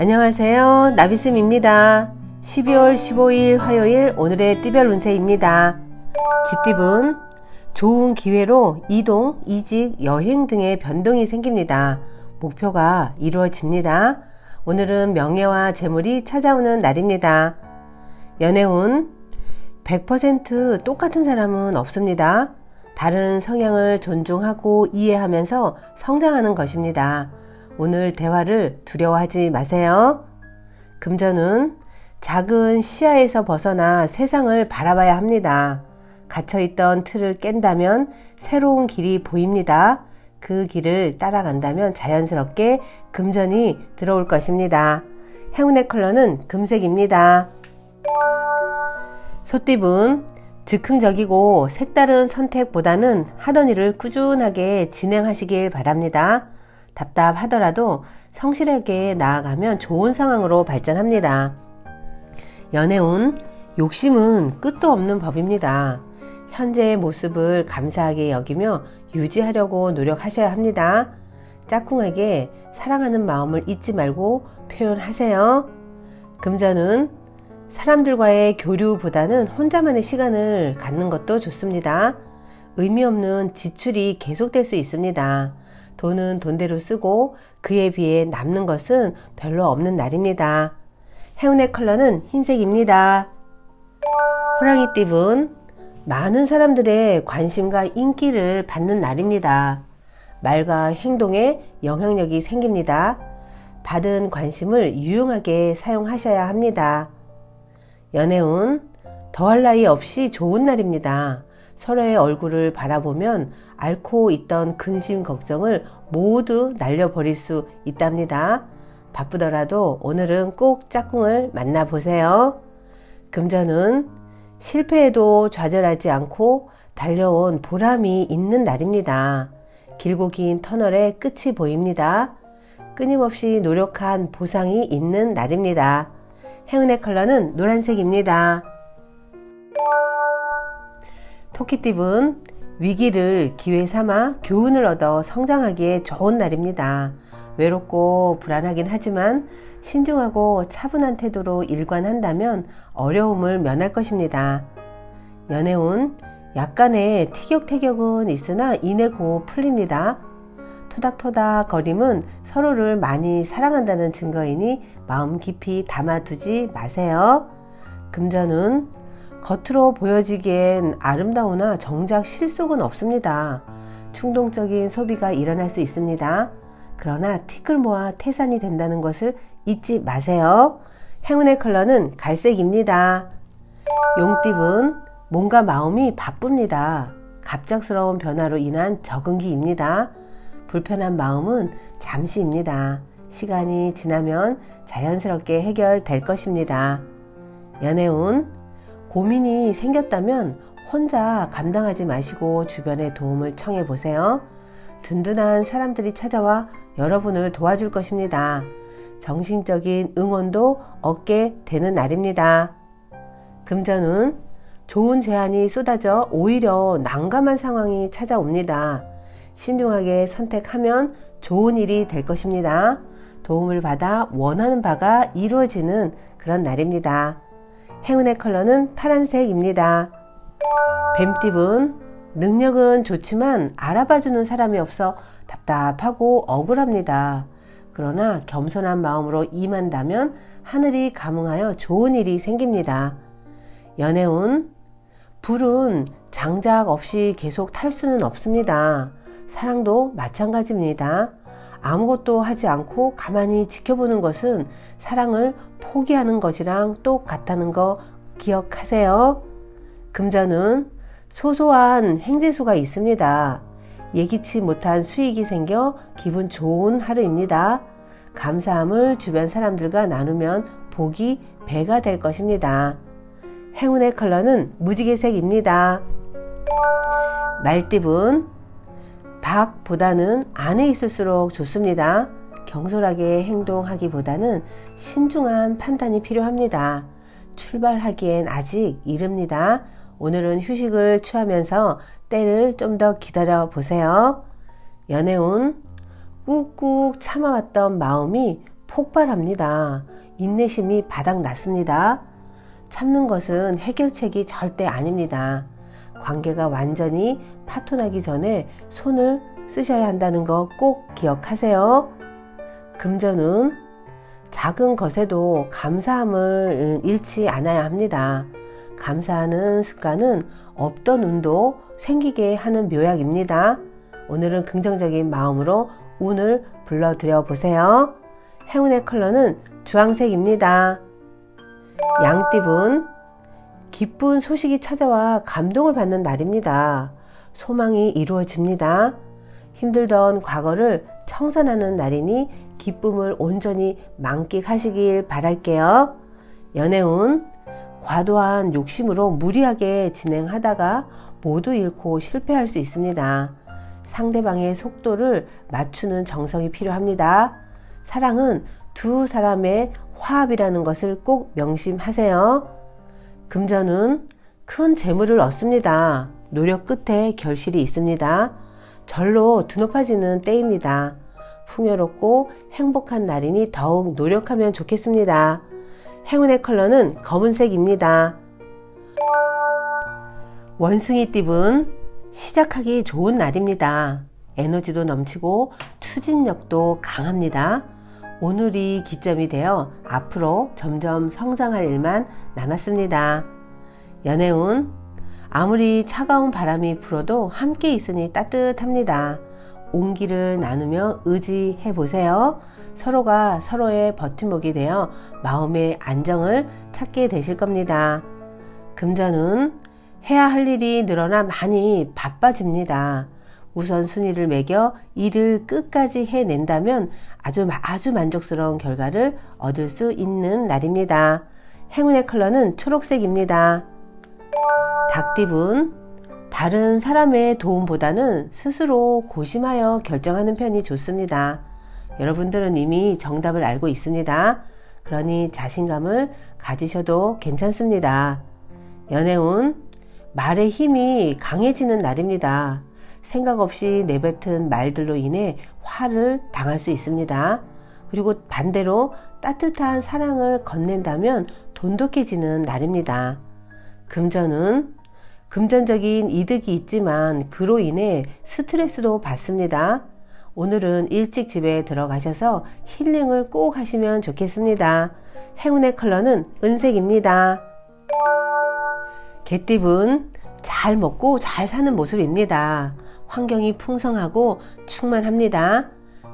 안녕하세요. 나비쌤입니다. 12월 15일 화요일 오늘의 띠별 운세입니다. 쥐띠분 좋은 기회로 이동, 이직, 여행 등의 변동이 생깁니다. 목표가 이루어집니다. 오늘은 명예와 재물이 찾아오는 날입니다. 연애운 100% 똑같은 사람은 없습니다. 다른 성향을 존중하고 이해하면서 성장하는 것입니다. 오늘 대화를 두려워하지 마세요. 금전은 작은 시야에서 벗어나 세상을 바라봐야 합니다. 갇혀있던 틀을 깬다면 새로운 길이 보입니다. 그 길을 따라간다면 자연스럽게 금전이 들어올 것입니다. 행운의 컬러는 금색입니다. 소띠분 즉흥적이고 색다른 선택보다는 하던 일을 꾸준하게 진행하시길 바랍니다. 답답하더라도 성실하게 나아가면 좋은 상황으로 발전합니다. 연애운 욕심은 끝도 없는 법입니다. 현재의 모습을 감사하게 여기며 유지하려고 노력하셔야 합니다. 짝꿍에게 사랑하는 마음을 잊지 말고 표현하세요. 금전은 사람들과의 교류보다는 혼자만의 시간을 갖는 것도 좋습니다. 의미 없는 지출이 계속될 수 있습니다. 돈은 돈대로 쓰고 그에 비해 남는 것은 별로 없는 날입니다. 행운의 컬러는 흰색입니다. 호랑이 띠분 많은 사람들의 관심과 인기를 받는 날입니다. 말과 행동에 영향력이 생깁니다. 받은 관심을 유용하게 사용하셔야 합니다. 연애운 더할 나위 없이 좋은 날입니다. 서로의 얼굴을 바라보면 앓고 있던 근심 걱정을 모두 날려버릴 수 있답니다. 바쁘더라도 오늘은 꼭 짝꿍을 만나보세요. 금전은 실패에도 좌절하지 않고 달려온 보람이 있는 날입니다. 길고 긴 터널의 끝이 보입니다. 끊임없이 노력한 보상이 있는 날입니다. 행운의 컬러는 노란색입니다. 토끼띠분 위기를 기회 삼아 교훈을 얻어 성장하기에 좋은 날입니다. 외롭고 불안하긴 하지만 신중하고 차분한 태도로 일관한다면 어려움을 면할 것입니다. 연애운 약간의 티격태격은 있으나 이내 고 풀립니다. 토닥토닥 거림은 서로를 많이 사랑한다는 증거이니 마음 깊이 담아두지 마세요. 금전은 겉으로 보여지기엔 아름다우나 정작 실속은 없습니다. 충동적인 소비가 일어날 수 있습니다. 그러나 티끌 모아 태산이 된다는 것을 잊지 마세요. 행운의 컬러는 갈색입니다. 용띠분 몸과 마음이 바쁩니다. 갑작스러운 변화로 인한 적응기입니다. 불편한 마음은 잠시입니다. 시간이 지나면 자연스럽게 해결될 것입니다. 연애운 고민이 생겼다면 혼자 감당하지 마시고 주변의 도움을 청해 보세요. 든든한 사람들이 찾아와 여러분을 도와줄 것입니다. 정신적인 응원도 얻게 되는 날입니다. 금전은 좋은 제안이 쏟아져 오히려 난감한 상황이 찾아옵니다. 신중하게 선택하면 좋은 일이 될 것입니다. 도움을 받아 원하는 바가 이루어지는 그런 날입니다. 행운의 컬러는 파란색입니다. 뱀띠분 능력은 좋지만 알아봐주는 사람이 없어 답답하고 억울합니다. 그러나 겸손한 마음으로 임한다면 하늘이 감응하여 좋은 일이 생깁니다. 연애운 불은 장작 없이 계속 탈 수는 없습니다. 사랑도 마찬가지입니다. 아무것도 하지 않고 가만히 지켜보는 것은 사랑을 포기하는 것이랑 똑같다는 거 기억하세요. 금전은 소소한 횡재수가 있습니다. 예기치 못한 수익이 생겨 기분 좋은 하루입니다. 감사함을 주변 사람들과 나누면 복이 배가 될 것입니다. 행운의 컬러는 무지개색입니다. 말띠분 박보다는 안에 있을수록 좋습니다. 경솔하게 행동하기보다는 신중한 판단이 필요합니다. 출발하기엔 아직 이릅니다. 오늘은 휴식을 취하면서 때를 좀 더 기다려 보세요. 연애운 꾹꾹 참아왔던 마음이 폭발합니다. 인내심이 바닥 났습니다. 참는 것은 해결책이 절대 아닙니다. 관계가 완전히 파토나기 전에 손을 쓰셔야 한다는 거 꼭 기억하세요. 금전은 작은 것에도 감사함을 잃지 않아야 합니다. 감사하는 습관은 없던 운도 생기게 하는 묘약입니다. 오늘은 긍정적인 마음으로 운을 불러드려 보세요. 행운의 컬러는 주황색입니다. 양띠분, 기쁜 소식이 찾아와 감동을 받는 날입니다. 소망이 이루어집니다. 힘들던 과거를 청산하는 날이니 기쁨을 온전히 만끽하시길 바랄게요. 연애운, 과도한 욕심으로 무리하게 진행하다가 모두 잃고 실패할 수 있습니다. 상대방의 속도를 맞추는 정성이 필요합니다. 사랑은 두 사람의 화합이라는 것을 꼭 명심하세요. 금전은 큰 재물을 얻습니다. 노력 끝에 결실이 있습니다. 절로 드높아지는 때입니다. 풍요롭고 행복한 날이니 더욱 노력하면 좋겠습니다. 행운의 컬러는 검은색입니다. 원숭이 띠분 시작하기 좋은 날입니다. 에너지도 넘치고 추진력도 강합니다. 오늘이 기점이 되어 앞으로 점점 성장할 일만 남았습니다. 연애운 아무리 차가운 바람이 불어도 함께 있으니 따뜻합니다. 온기를 나누며 의지해 보세요. 서로가 서로의 버팀목이 되어 마음의 안정을 찾게 되실 겁니다. 금전은 해야 할 일이 늘어나 많이 바빠집니다. 우선순위를 매겨 일을 끝까지 해낸다면 아주 아주 만족스러운 결과를 얻을 수 있는 날입니다. 행운의 컬러는 초록색입니다. 닭띠분 다른 사람의 도움보다는 스스로 고심하여 결정하는 편이 좋습니다. 여러분들은 이미 정답을 알고 있습니다. 그러니 자신감을 가지셔도 괜찮습니다. 연애운 말의 힘이 강해지는 날입니다. 생각 없이 내뱉은 말들로 인해 화를 당할 수 있습니다. 그리고 반대로 따뜻한 사랑을 건넨다면 돈독해지는 날입니다. 금전은 금전적인 이득이 있지만 그로 인해 스트레스도 받습니다. 오늘은 일찍 집에 들어가셔서 힐링을 꼭 하시면 좋겠습니다. 행운의 컬러는 은색입니다. 개띠분 잘 먹고 잘 사는 모습입니다. 환경이 풍성하고 충만합니다.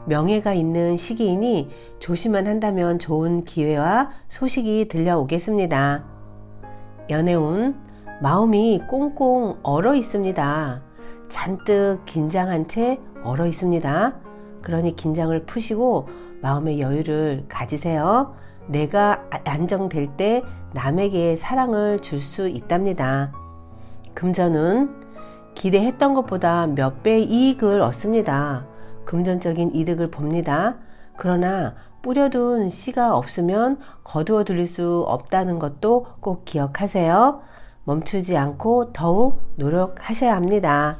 명예가 있는 시기이니 조심만 한다면 좋은 기회와 소식이 들려오겠습니다. 연애운 마음이 꽁꽁 얼어 있습니다. 잔뜩 긴장한 채 얼어 있습니다. 그러니 긴장을 푸시고 마음의 여유를 가지세요. 내가 안정될 때 남에게 사랑을 줄 수 있답니다. 금전은 기대했던 것보다 몇 배 이익을 얻습니다. 금전적인 이득을 봅니다. 그러나 뿌려둔 씨가 없으면 거두어 들일 수 없다는 것도 꼭 기억하세요. 멈추지 않고 더욱 노력하셔야 합니다.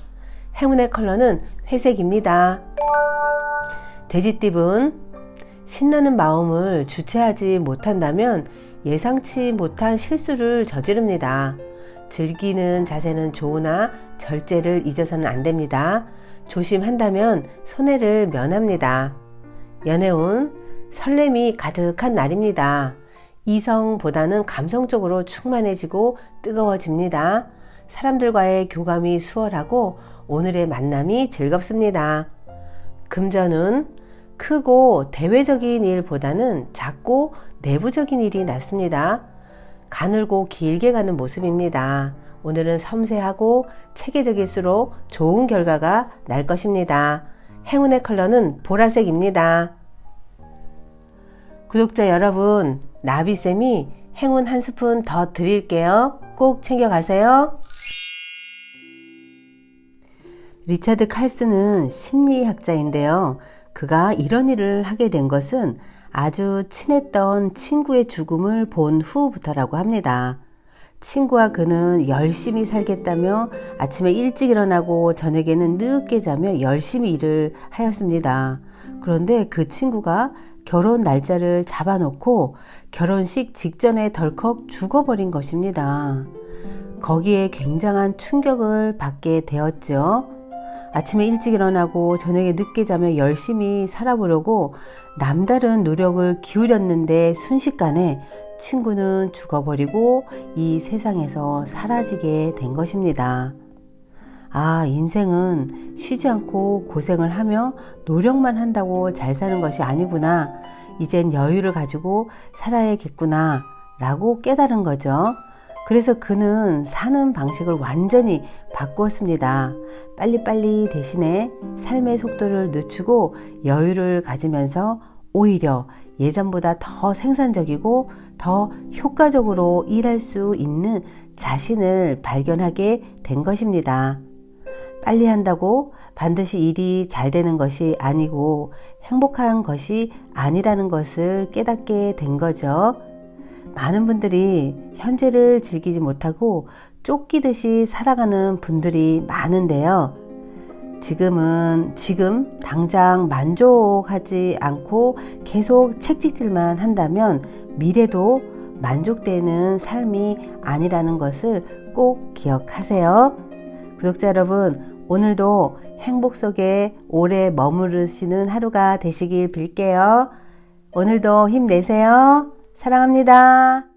행운의 컬러는 회색입니다. 돼지띠분 신나는 마음을 주체하지 못한다면 예상치 못한 실수를 저지릅니다. 즐기는 자세는 좋으나 절제를 잊어서는 안 됩니다. 조심한다면 손해를 면합니다. 연애운 설렘이 가득한 날입니다. 이성보다는 감성적으로 충만해지고 뜨거워집니다. 사람들과의 교감이 수월하고 오늘의 만남이 즐겁습니다. 금전은 크고 대외적인 일보다는 작고 내부적인 일이 낫습니다. 가늘고 길게 가는 모습입니다. 오늘은 섬세하고 체계적일수록 좋은 결과가 날 것입니다. 행운의 컬러는 보라색입니다. 구독자 여러분, 나비쌤이 행운 한 스푼 더 드릴게요. 꼭 챙겨가세요. 리차드 칼스는 심리학자인데요. 그가 이런 일을 하게 된 것은 아주 친했던 친구의 죽음을 본 후부터라고 합니다. 친구와 그는 열심히 살겠다며 아침에 일찍 일어나고 저녁에는 늦게 자며 열심히 일을 하였습니다. 그런데 그 친구가 결혼 날짜를 잡아놓고 결혼식 직전에 덜컥 죽어버린 것입니다. 거기에 굉장한 충격을 받게 되었죠. 아침에 일찍 일어나고 저녁에 늦게 자며 열심히 살아보려고 남다른 노력을 기울였는데 순식간에 친구는 죽어버리고 이 세상에서 사라지게 된 것입니다. 아, 인생은 쉬지 않고 고생을 하며 노력만 한다고 잘 사는 것이 아니구나. 이젠 여유를 가지고 살아야겠구나. 라고 깨달은 거죠. 그래서 그는 사는 방식을 완전히 바꾸었습니다. 빨리빨리 대신에 삶의 속도를 늦추고 여유를 가지면서 오히려 예전보다 더 생산적이고 더 효과적으로 일할 수 있는 자신을 발견하게 된 것입니다. 빨리 한다고 반드시 일이 잘 되는 것이 아니고 행복한 것이 아니라는 것을 깨닫게 된 거죠. 많은 분들이 현재를 즐기지 못하고 쫓기듯이 살아가는 분들이 많은데요. 지금은 지금 당장 만족하지 않고 계속 책찍질만 한다면 미래도 만족되는 삶이 아니라는 것을 꼭 기억하세요. 구독자 여러분, 오늘도 행복 속에 오래 머무르시는 하루가 되시길 빌게요. 오늘도 힘내세요. 사랑합니다.